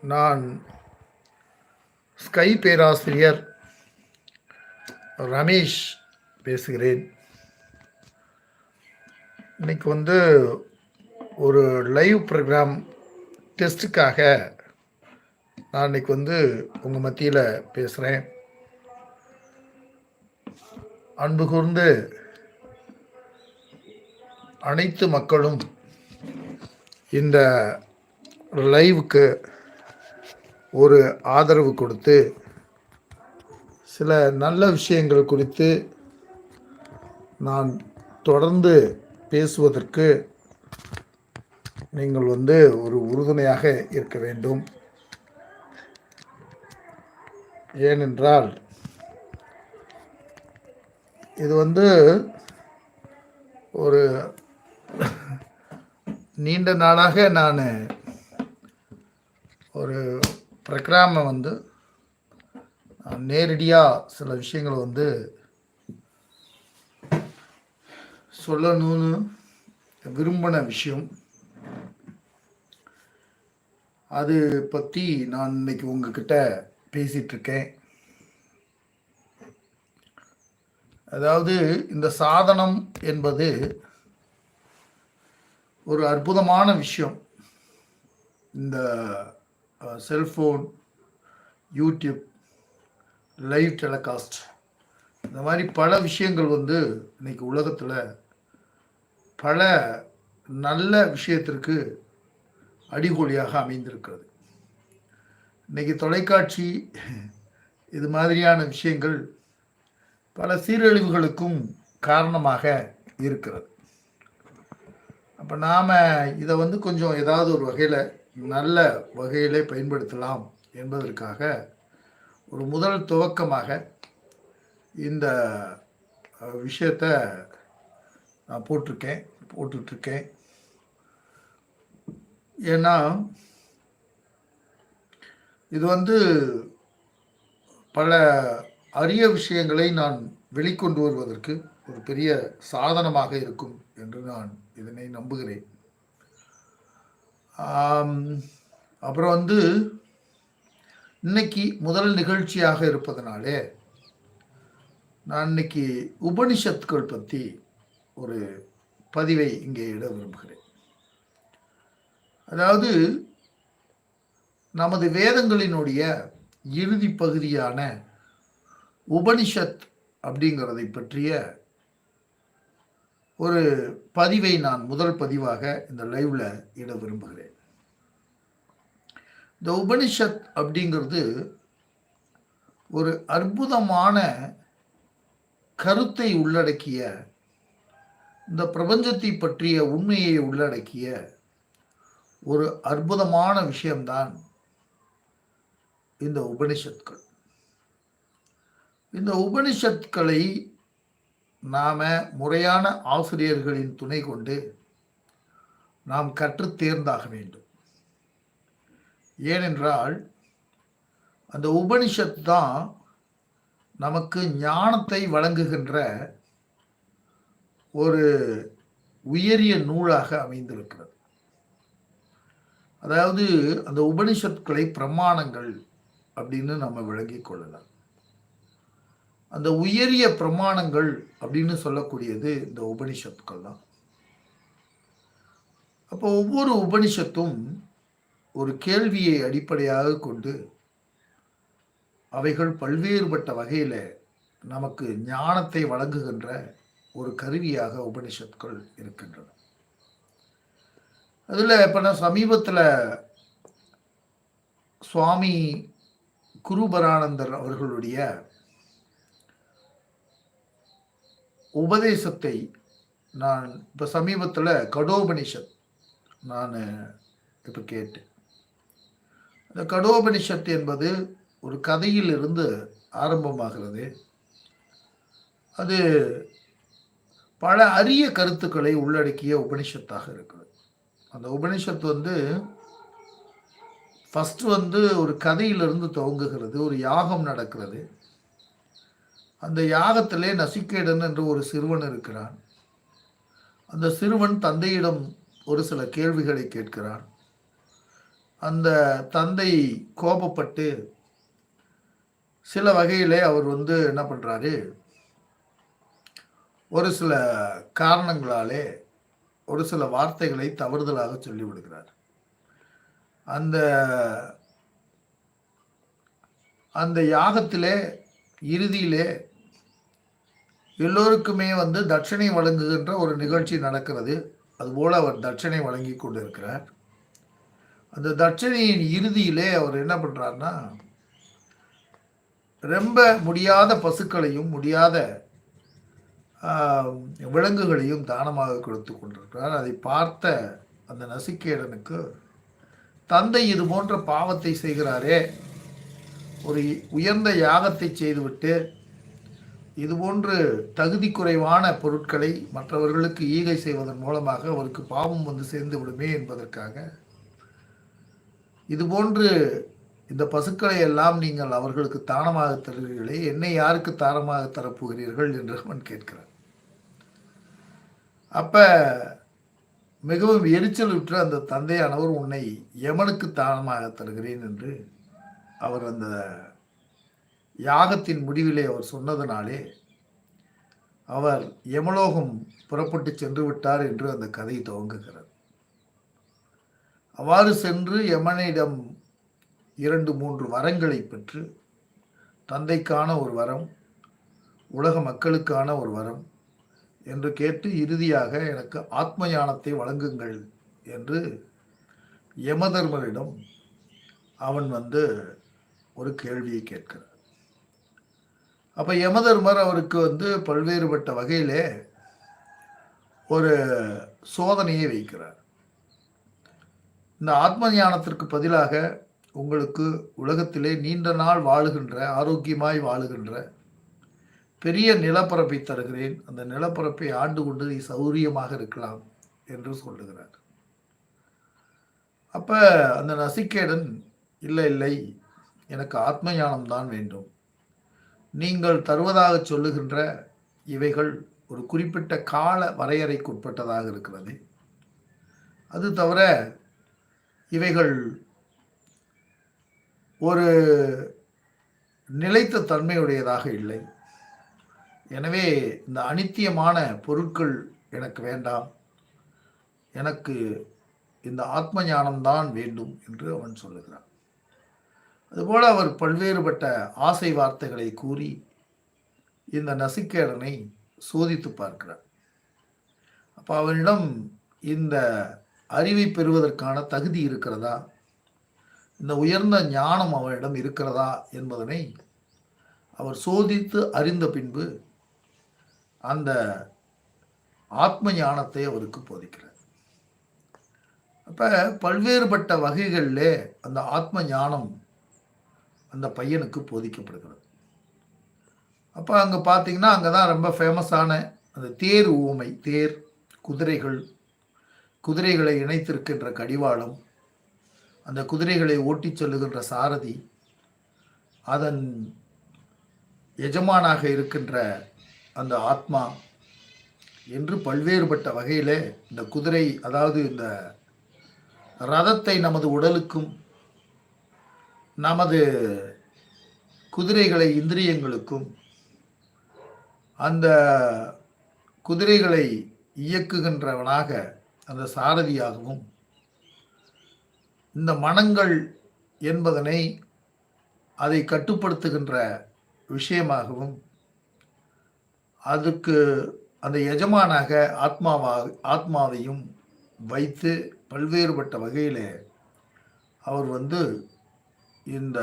நான் ஸ்கை பேராசிரியர் ரமேஷ் பேசுகிறேன். இன்னைக்கு வந்து ஒரு லைவ் ப்ரோக்ராம் டெஸ்ட்டுக்காக நான் இன்னைக்கு வந்து உங்கள் மத்தியில் பேசுகிறேன் அன்பு கூர்ந்து அனைத்து மக்களும் இந்த லைவுக்கு ஒரு ஆதரவு கொடுத்து சில நல்ல விஷயங்கள் குறித்து நான் தொடர்ந்து பேசுவதற்கு நீங்கள் வந்து ஒரு உறுதுணையாக இருக்க வேண்டும். ஏனென்றால் இது வந்து ஒரு நீண்ட நாளாக நான் ஒரு பிரக்ராமை வந்து நேரடியாக சில விஷயங்களை வந்து சொல்லணும்னு விரும்பின விஷயம். அது பற்றி நான் இன்னைக்கு உங்ககிட்ட பேசிகிட்ருக்கேன் அதாவது இந்த சாதனம் என்பது ஒரு அற்புதமான விஷயம். இந்த செல்ஃபோன் யூடியூப் லைவ் டெலகாஸ்ட் இந்த மாதிரி பல விஷயங்கள் வந்து இன்னைக்கு உலகத்தில் பல நல்ல விஷயத்திற்கு அடிகோலியாக அமைந்திருக்கிறது. இன்னைக்கு தொலைக்காட்சி இது மாதிரியான விஷயங்கள் பல சீரழிவுகளுக்கும் காரணமாக இருக்கிறது. அப்போ நாம் இதை வந்து கொஞ்சம் ஏதாவது ஒரு வகையில் நல்ல வகையிலே பயன்படுத்தலாம் என்பதற்காக ஒரு முதல் துவக்கமாக இந்த விஷயத்த விஷயத்தை நான் போட்டிருக்கேன் போட்டுட்ருக்கேன். ஏன்னா இது வந்து பல அரிய விஷயங்களை நான் வெளிக்கொண்டு வருவதற்கு ஒரு பெரிய சாதனமாக இருக்கும் என்று நான் இதனை நம்புகிறேன். அப்புறம் வந்து இன்னைக்கு முதல் நிகழ்ச்சியாக இருப்பதனாலே நான் இன்னைக்கு உபனிஷத்துக்கள் பற்றி ஒரு பதிவை இங்கே இட விரும்புகிறேன். அதாவது நமது வேதங்களினுடைய இறுதி பகுதியான உபனிஷத் அப்படிங்கிறதை பற்றிய ஒரு பதிவை நான் முதல் பதிவாக இந்த லைவ்ல இட விரும்புகிறேன். இந்த உபனிஷத் அப்படிங்கிறது ஒரு அற்புதமான கருத்தை உள்ளடக்கிய இந்த பிரபஞ்சத்தை பற்றிய உண்மையை உள்ளடக்கிய ஒரு அற்புதமான விஷயம்தான் இந்த உபனிஷத்கள். இந்த உபனிஷத்களை நாம் முறையான ஆசிரியர்களின் துணை கொண்டு நாம் கற்றுத் தேர்ந்தாக வேண்டும். ஏனென்றால் அந்த உபனிஷத் தான் நமக்கு ஞானத்தை வழங்குகின்ற ஒரு உயரிய நூலாக அமைந்திருக்கிறது. அதாவது அந்த உபனிஷத்களை பிரமாணங்கள் அப்படின்னு நம்ம விளங்கிக் கொள்ளலாம். அந்த உயரிய பிரமாணங்கள் அப்படின்னு சொல்லக்கூடியது இந்த உபனிஷத்துக்கள் தான் அப்போ ஒவ்வொரு உபனிஷத்தும் ஒரு கேள்வியை அடிப்படையாக கொண்டு அவைகள் பல்வேறுபட்ட வகையில் நமக்கு ஞானத்தை வழங்குகின்ற ஒரு கருவியாக உபனிஷத்துக்கள் இருக்கின்றன. அதில் இப்போ நான் சமீபத்தில் சுவாமி குருபரானந்தர் அவர்களுடைய உபதேசத்தை நான் இப்போ சமீபத்தில் கடோபனிஷத் நான் இப்போ கேட்டேன். இந்த கடோபனிஷத் என்பது ஒரு கதையில் இருந்து ஆரம்பமாகிறது. அது பல அரிய கருத்துக்களை உள்ளடக்கிய உபனிஷத்தாக இருக்கிறது அந்த உபனிஷத் வந்து ஃபஸ்ட்டு வந்து ஒரு கதையிலிருந்து துவங்குகிறது ஒரு யாகம் நடக்கிறது. அந்த யாகத்திலே நசிக்கேடன் என்ற ஒரு சிறுவன் இருக்கிறான். அந்த சிறுவன் தந்தையிடம் ஒரு சில கேள்விகளை கேட்கிறான். அந்த தந்தை கோபப்பட்டு சில வகையிலே அவர் வந்து என்ன பண்ணுறாரு ஒரு சில காரணங்களாலே ஒரு சில வார்த்தைகளை தவறுதலாக சொல்லிவிடுகிறார். அந்த அந்த யாகத்திலே இறுதியிலே எல்லோருக்குமே வந்து தட்சணை வழங்குகின்ற ஒரு நிகழ்ச்சி நடக்கிறது. அதுபோல் அவர் தட்சணை வழங்கி கொண்டிருக்கிறார். அந்த தட்சணையின் இறுதியிலே அவர் என்ன பண்ணுறாருன்னா ரொம்ப முடியாத பசுக்களையும் முடியாத விலங்குகளையும் தானமாக கொடுத்து கொண்டிருக்கிறார். அதை பார்த்த அந்த நசிகேடனுக்கு தந்தை இது போன்ற பாவத்தை செய்கிறாரே. ஒரு உயர்ந்த யாகத்தை செய்துவிட்டு இதுபோன்று தகுதி குறைவான பொருட்களை மற்றவர்களுக்கு ஈகை செய்வதன் மூலமாக அவருக்கு பாவம் வந்து சேர்ந்து விடுமே என்பதற்காக. இதுபோன்று இந்த பசுக்களை எல்லாம் நீங்கள் அவர்களுக்கு தானமாக தருகிறீர்களே என்னை யாருக்கு தானமாக தரப்போகிறீர்கள் என்று அவன் கேட்கிறான். அப்ப மிகவும் எரிச்சல் எரிச்சலுற்ற அந்த தந்தையானவர் உன்னை யமனுக்கு தானமாக தருகிறேன் என்று அவர் அந்த யாகத்தின் முடிவிலே அவர் சொன்னதனாலே அவர் யமலோகம் புறப்பட்டு சென்று விட்டார் என்று அந்த கதை துவங்குகிறது. அவ்வாறு சென்று யமனிடம் இரண்டு மூன்று வரங்களை பெற்று தந்தைக்கான ஒரு வரம் உலக மக்களுக்கான ஒரு வரம் என்று கேட்டு இறுதியாக எனக்கு ஆத்ம ஞானத்தை வழங்குங்கள் என்று யமதர்மரிடம் அவன் வந்து ஒரு கேள்வியை கேட்கிறார் அப்போ யமதர்மர் அவருக்கு வந்து பல்வேறுபட்ட வகையிலே ஒரு சோதனையை வைக்கிறார். இந்த ஆத்ம ஞானத்திற்கு பதிலாக உங்களுக்கு உலகத்திலே நீண்ட நாள் வாழுகின்ற ஆரோக்கியமாய் வாழுகின்ற பெரிய நிலப்பரப்பை தருகிறேன். அந்த நிலப்பரப்பை ஆண்டு கொண்டு நீ சௌரியமாக இருக்கலாம் என்று சொல்லுகிறார். அப்போ அந்த நசிகேடன் இல்லை இல்லை எனக்கு ஆத்ம ஞானம் தான் வேண்டும். நீங்கள் தருவதாக சொல்லுகின்ற இவைகள் ஒரு குறிப்பிட்ட கால வரையறைக்குட்பட்டதாக இருக்கிறது. அது தவிர இவைகள் ஒரு நிலைத்த தன்மையுடையதாக இல்லை. எனவே இந்த அனித்தியமான பொருட்கள் எனக்கு வேண்டாம். எனக்கு இந்த ஆத்ம ஞானம்தான் வேண்டும் என்று அவன் சொல்லுகிறான். அதுபோல் அவர் பல்வேறுபட்ட ஆசை வார்த்தைகளை கூறி இந்த நசிக்கேடனை சோதித்து பார்க்கிறார். அப்போ அவனிடம் இந்த அறிவை பெறுவதற்கான தகுதி இருக்கிறதா? இந்த உயர்ந்த ஞானம் அவனிடம் இருக்கிறதா என்பதனை அவர் சோதித்து அறிந்த பின்பு அந்த ஆத்ம ஞானத்தை அவருக்கு போதிக்கிறார். அப்போ பல்வேறுபட்ட வகைகளிலே அந்த ஆத்ம ஞானம் அந்த பையனுக்கு போதிக்கப்படுகிறது. அப்போ அங்கே பார்த்தீங்கன்னா அங்கே தான் ரொம்ப ஃபேமஸான அந்த தேர் ஊமை தேர் குதிரைகள் குதிரைகளை இணைத்திருக்கின்ற கடிவாளம் அந்த குதிரைகளை ஓட்டிச் செல்லுகின்ற சாரதி அதன் எஜமானாக இருக்கின்ற அந்த ஆத்மா என்று பல்வேறுபட்ட வகையிலே இந்த குதிரை அதாவது இந்த ரதத்தை நமது உடலுக்கும் நமது குதிரைகளை இந்திரியங்களுக்கும் அந்த குதிரைகளை இயக்குகின்றவனாக அந்த சாரதியாகவும் இந்த மனங்கள் என்பதனை அதை கட்டுப்படுத்துகின்ற விஷயமாகவும் அதுக்கு அந்த எஜமானாக ஆத்மாவாக ஆத்மாவையும் வைத்து பல்வேறுபட்ட வகையிலே அவர் வந்து இந்த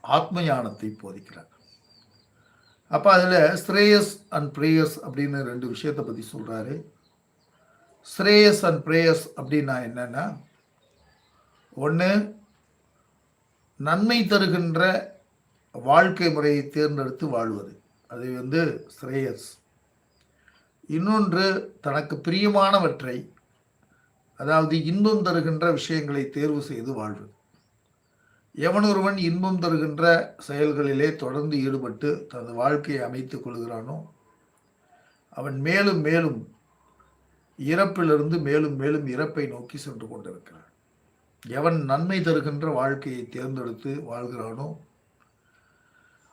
ஆத்ம ஞானத்தை போதிக்கிறார். அப்போ அதில் ஸ்ரேயஸ் அண்ட் பிரேயஸ் அப்படின்னு ரெண்டு விஷயத்தை பற்றி சொல்கிறாரு ஸ்ரேயஸ் அண்ட் ப்ரேயஸ் அப்படின்னா என்னென்னா ஒன்று நன்மை தருகின்ற வாழ்க்கை முறையை தேர்ந்தெடுத்து வாழ்வது. அது வந்து ஸ்ரேயஸ். இன்னொன்று தனக்கு பிரியமானவற்றை அதாவது இன்பம் தருகின்ற விஷயங்களை தேர்வு செய்து வாழ்வது. எவனொருவன் இன்பம் தருகின்ற செயல்களிலே தொடர்ந்து ஈடுபட்டு தனது வாழ்க்கையை அமைத்துக் கொள்கிறானோ அவன் மேலும் மேலும் இறப்பிலிருந்து மேலும் மேலும் இறப்பை நோக்கி சென்று கொண்டிருக்கிறான். எவன் நன்மை தருகின்ற வாழ்க்கையை தேர்ந்தெடுத்து வாழ்கிறானோ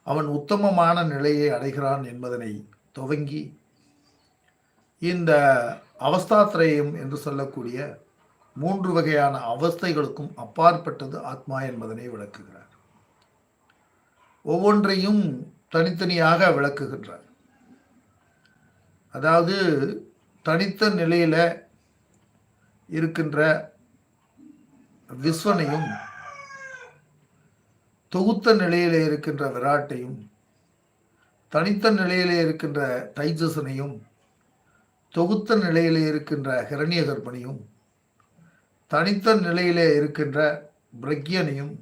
அவன் உத்தமமான நிலையை அடைகிறான் என்பதனை துவங்கி இந்த அவஸ்தாத்திரயம் என்று சொல்லக்கூடிய மூன்று வகையான அவஸ்தைகளுக்கும் அப்பாற்பட்டது ஆத்மா என்பதனை விளக்குகிறார். ஒவ்வொன்றையும் தனித்தனியாக விளக்குகின்றார். அதாவது தனித்த நிலையில் இருக்கின்ற விஸ்வனையும் தொகுத்த நிலையில் இருக்கின்ற விராட்டையும் தனித்த நிலையில் இருக்கின்ற தைஜசனையும் தொகுத்த நிலையில் இருக்கின்ற ஹிரண்ய கர்ப்பனையும் தனித்த நிலையிலே இருக்கின்ற பிரக்யனையும்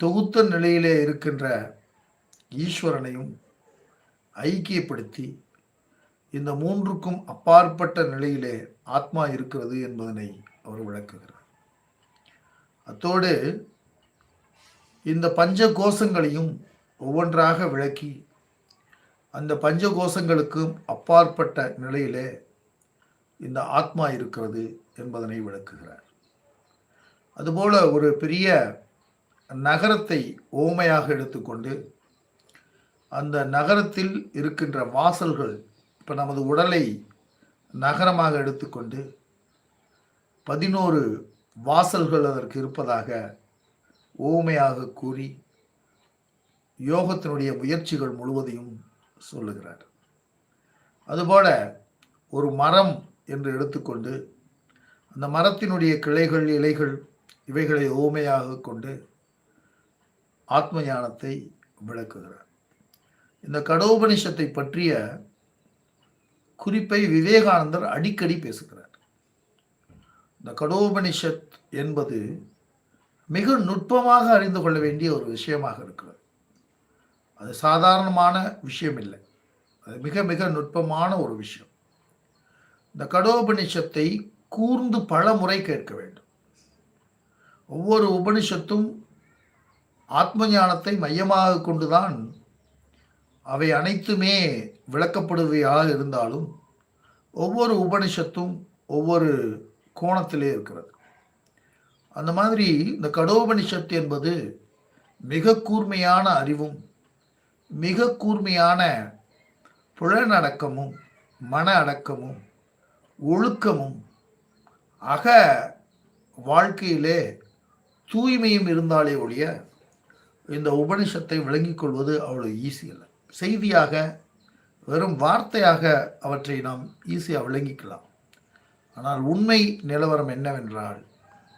தொகுத்த நிலையிலே இருக்கின்ற ஈஸ்வரனையும் ஐக்கியப்படுத்தி இந்த மூன்றுக்கும் அப்பாற்பட்ட நிலையிலே ஆத்மா இருக்கிறது என்பதனை அவர் விளக்குகிறார். அத்தோடு இந்த பஞ்ச கோஷங்களையும் ஒவ்வொன்றாக விளக்கி அந்த பஞ்ச கோஷங்களுக்கும் அப்பாற்பட்ட நிலையிலே இந்த ஆத்மா இருக்கிறது என்பதனை விளக்குகிறார். அதுபோல ஒரு பெரிய நகரத்தை ஓமையாக எடுத்துக்கொண்டு அந்த நகரத்தில் இருக்கின்ற வாசல்கள் இப்போ நமது உடலை நகரமாக எடுத்துக்கொண்டு பதினோரு வாசல்கள் அதற்கு இருப்பதாக ஓமையாக கூறி யோகத்தினுடைய முயற்சிகள் முழுவதையும் சொல்லுகிறார். அதுபோல ஒரு மரம் என்று எடுத்துக்கொண்டு அந்த மரத்தினுடைய கிளைகள் இலைகள் இவைகளை ஓமையாக கொண்டு ஆத்ம ஞானத்தை விளக்குகிறார். இந்த கடோபனிஷத்தை பற்றிய குறிப்பை விவேகானந்தர் அடிக்கடி பேசுகிறார். இந்த கடோபனிஷத் என்பது மிக நுட்பமாக அறிந்து கொள்ள வேண்டிய ஒரு விஷயமாக இருக்கிறது. அது சாதாரணமான விஷயம் இல்லை அது மிக மிக நுட்பமான ஒரு விஷயம். இந்த கடோபனிஷத்தை கூர்ந்து பல முறை கேட்க வேண்டும். ஒவ்வொரு உபனிஷத்தும் ஆத்ம ஞானத்தை மையமாக கொண்டுதான் அவை அனைத்துமே விளக்கப்படுவையாக இருந்தாலும் ஒவ்வொரு உபனிஷத்தும் ஒவ்வொரு கோணத்திலே இருக்கிறது. அந்த மாதிரி இந்த கடோபனிஷத்து என்பது மிக கூர்மையான அறிவும் மிக கூர்மையான புலனடக்கமும் மன அடக்கமும் ஒழுக்கமும் அக வாழ்க்கையிலே தூய்மையும் இருந்தாலே ஒழிய இந்த உபனிஷத்தை விளங்கிக் கொள்வது அவ்வளோ ஈஸி இல்லை செய்தியாக வெறும் வார்த்தையாக அவற்றை நாம் ஈஸியாக விளங்கிக்கலாம். ஆனால் உண்மை நிலவரம் என்னவென்றால்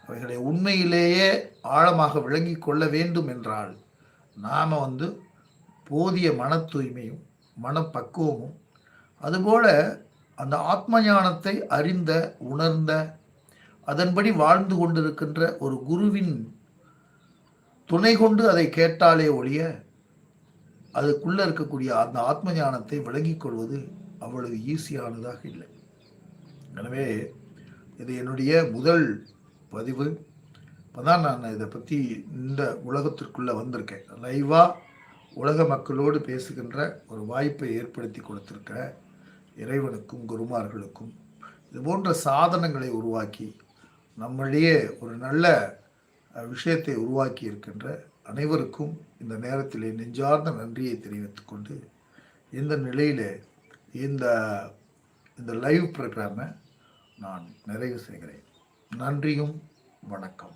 அவைகளை உண்மையிலேயே ஆழமாக விளங்கி கொள்ள வேண்டும் என்றால் நாம் வந்து போதிய மன தூய்மையும் மனப்பக்குவமும் அதுபோல அந்த ஆத்ம ஞானத்தை அறிந்த உணர்ந்த அதன்படி வாழ்ந்து கொண்டிருக்கின்ற ஒரு குருவின் துணை கொண்டு அதை கேட்டாலே ஒழிய அதுக்குள்ளே இருக்கக்கூடிய அந்த ஆத்ம ஞானத்தை விளங்கிக் கொள்வது அவ்வளவு ஈஸியானதாக இல்லை. எனவே இது என்னுடைய முதல் பதிவு. இப்போ தான் நான் இதை பற்றி இந்த உலகத்திற்குள்ளே வந்திருக்கேன். லைவாக உலக மக்களோடு பேசுகின்ற ஒரு வாய்ப்பை ஏற்படுத்தி கொடுத்துருக்கிறேன். இறைவனுக்கும் குருமார்களுக்கும் இது போன்ற சாதனங்களை உருவாக்கி நம்மளிடையே ஒரு நல்ல விஷயத்தை உருவாக்கி இருக்கின்ற அனைவருக்கும் இந்த நேரத்திலே நெஞ்சார்ந்த நன்றியை தெரிவித்துக் கொண்டு இந்த நிலையில் இந்த இந்த லைவ் ப்ரோக்ராமை நான் நிறைவு செய்கிறேன். நன்றியும் வணக்கம்.